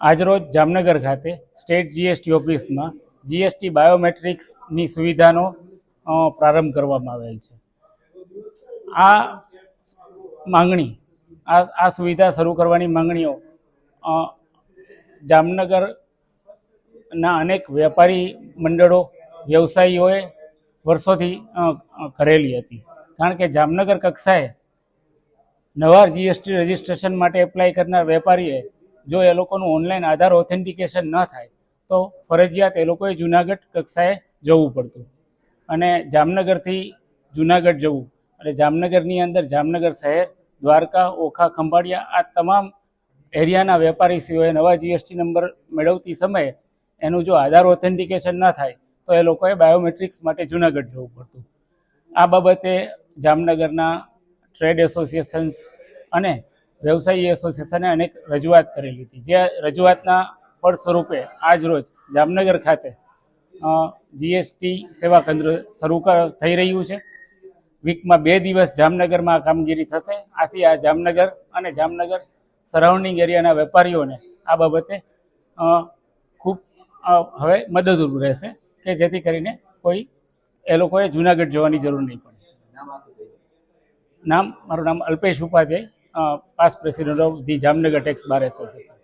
આજરોજ જામનગર ખાતે state GST ઓફિસમાં જીએસટી બાયોમેટ્રિક્સની સુવિધાનો પ્રારંભ કરવામાં આવેલ છે આ માંગણી આ આ સુવિધા શરૂ કરવાની માંગણીઓ જામનગરના અનેક વેપારી મંડળો વ્યવસાયીઓએ વર્ષોથી કરેલી હતી કારણ કે જામનગર કક્ષાએ નવા જીએસટી રજિસ્ટ્રેશન માટે એપ્લાય કરનાર વેપારીએ જો એ લોકોનું ઓનલાઈન આધાર ઓથેન્ટિકેશન ન થાય તો ફરજિયાત એ લોકોએ જૂનાગઢ કક્ષાએ જવું પડતું અને જામનગરથી જૂનાગઢ જવું અને જામનગરની અંદર જામનગર શહેર દ્વારકા ઓખા ખંભાળિયા આ તમામ એરિયાના વેપારી સિવાય નવા જીએસટી નંબર મેળવતી સમયે એનું જો આધાર ઓથેન્ટિકેશન ન થાય તો એ લોકોએ બાયોમેટ્રિક્સ માટે જૂનાગઢ જવું પડતું આ બાબતે જામનગરના ટ્રેડ એસોસિએશન્સ અને વ્યવસાયી એસોસિએશને અનેક રજૂઆત કરેલી હતી જે રજૂઆતના ફળ સ્વરૂપે આજ રોજ જામનગર ખાતે જીએસટી સેવા કેન્દ્ર શરૂ થઈ રહ્યું છે વીકમાં બે દિવસ જામનગરમાં આ કામગીરી થશે આથી આ જામનગર અને જામનગર સરાઉન્ડિંગ એરિયાના વેપારીઓને આ બાબતે ખૂબ હવે મદદરૂપ રહેશે કે જેથી કરીને કોઈ એ લોકોએ જૂનાગઢ જવાની જરૂર નહીં પડે નામ મારું નામ Alpesh Upadhyay past president of the Jamnagar Tax Bar Association.